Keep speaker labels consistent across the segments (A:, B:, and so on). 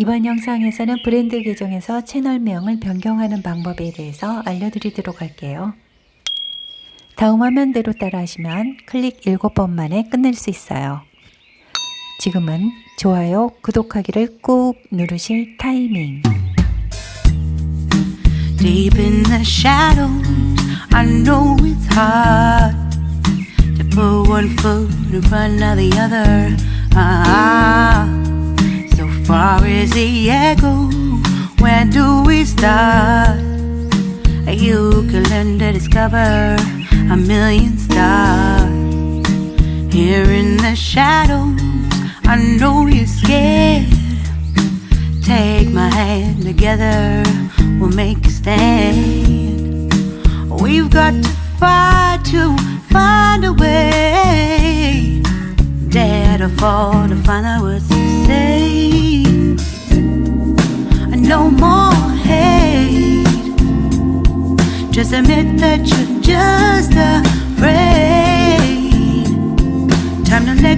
A: 이번 영상에서는 브랜드 계정에서 채널명을 변경하는 방법에 대해서 알려드리도록 할게요. 다음 화면대로 따라 하시면 클릭 7번 만에 끝낼 수 있어요. 지금은 좋아요, 구독하기를 꾹 누르실 타이밍.
B: Deep in the shadows, I know it's hard to put one foot in front of the other. Ah, far as the echo, where do we start? You can learn to discover a million stars. Here in the shadows, I know you're scared. Take my hand together, we'll make a stand. We've got to fight to find a way. Dare to fall to find out what to say. No more hate. Just admit that you're just afraid. Time to let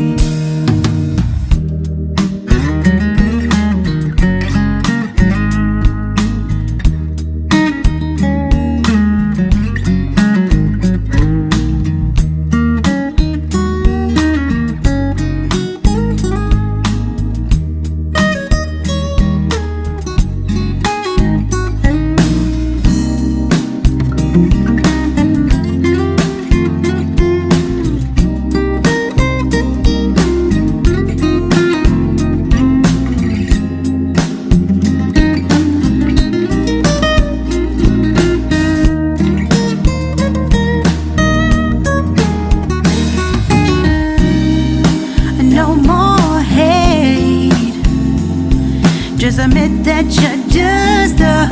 B: More hate. Just admit that you're just afraid.